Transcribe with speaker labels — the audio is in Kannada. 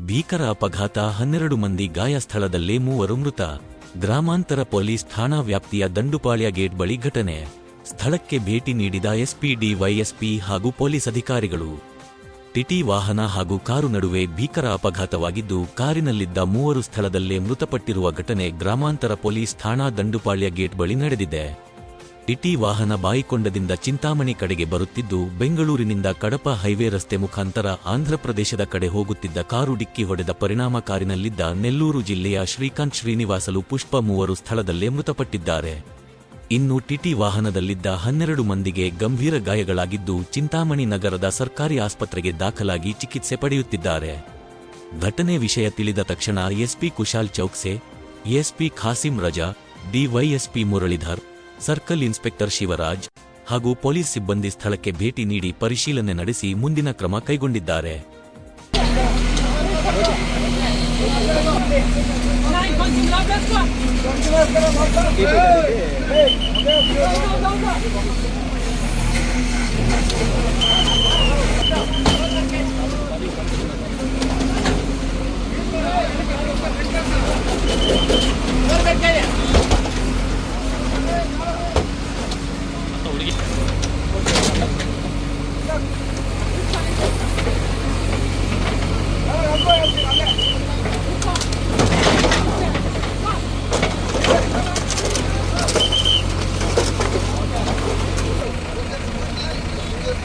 Speaker 1: ಭೀಕರ ಅಪಘಾತ ಹನ್ನೆರಡು ಮಂದಿ ಗಾಯ ಸ್ಥಳದಲ್ಲೇ ಮೂವರು ಮೃತ. ಗ್ರಾಮಾಂತರ ಪೊಲೀಸ್ ಠಾಣಾ ವ್ಯಾಪ್ತಿಯ ದಂಡುಪಾಳ್ಯ ಗೇಟ್ ಬಳಿ ಘಟನೆ. ಸ್ಥಳಕ್ಕೆ ಭೇಟಿ ನೀಡಿದ ಎಸ್ಪಿ ಡಿವೈಎಸ್ಪಿ ಹಾಗೂ ಪೊಲೀಸ್ ಅಧಿಕಾರಿಗಳು. ಟಿಟಿ ವಾಹನ ಹಾಗೂ ಕಾರು ನಡುವೆ ಭೀಕರ ಅಪಘಾತವಾಗಿದ್ದು, ಕಾರಿನಲ್ಲಿದ್ದ ಮೂವರು ಸ್ಥಳದಲ್ಲೇ ಮೃತಪಟ್ಟಿರುವ ಘಟನೆ ಗ್ರಾಮಾಂತರ ಪೊಲೀಸ್ ಠಾಣಾ ದಂಡುಪಾಳ್ಯ ಗೇಟ್ ಬಳಿ ನಡೆದಿದೆ. ಟಿಟಿ ವಾಹನ ಬಾಯಿಕೊಂಡದಿಂದ ಚಿಂತಾಮಣಿ ಕಡೆಗೆ ಬರುತ್ತಿದ್ದು, ಬೆಂಗಳೂರಿನಿಂದ ಕಡಪ ಹೈವೇ ರಸ್ತೆ ಮುಖಾಂತರ ಆಂಧ್ರಪ್ರದೇಶದ ಕಡೆ ಹೋಗುತ್ತಿದ್ದ ಕಾರು ಡಿಕ್ಕಿ ಹೊಡೆದ ಪರಿಣಾಮ ಕಾರಿನಲ್ಲಿದ್ದ ನೆಲ್ಲೂರು ಜಿಲ್ಲೆಯ ಶ್ರೀಕಾಂತ್ ಶ್ರೀನಿವಾಸಲು ಪುಷ್ಪ ಮೂವರು ಸ್ಥಳದಲ್ಲೇ ಮೃತಪಟ್ಟಿದ್ದಾರೆ. ಇನ್ನು ಟಿಟಿ ವಾಹನದಲ್ಲಿದ್ದ ಹನ್ನೆರಡು ಮಂದಿಗೆ ಗಂಭೀರ ಗಾಯಗಳಾಗಿದ್ದು, ಚಿಂತಾಮಣಿ ನಗರದ ಸರ್ಕಾರಿ ಆಸ್ಪತ್ರೆಗೆ ದಾಖಲಾಗಿ ಚಿಕಿತ್ಸೆ ಪಡೆಯುತ್ತಿದ್ದಾರೆ. ಘಟನೆ ವಿಷಯ ತಿಳಿದ ತಕ್ಷಣ SP Kushal Chauksey, SP Khasim Raza, DYSP Muralidhar circle inspector Shivaraj ಹಾಗೂ ಪೊಲೀಸ್ ಸಿಬ್ಬಂದಿ ಸ್ಥಳಕ್ಕೆ ಭೇಟಿ ನೀಡಿ ಪರಿಶೀಲನೆ ನಡೆಸಿ ಮುಂದಿನ ಕ್ರಮ ಕೈಗೊಂಡಿದ್ದಾರೆ.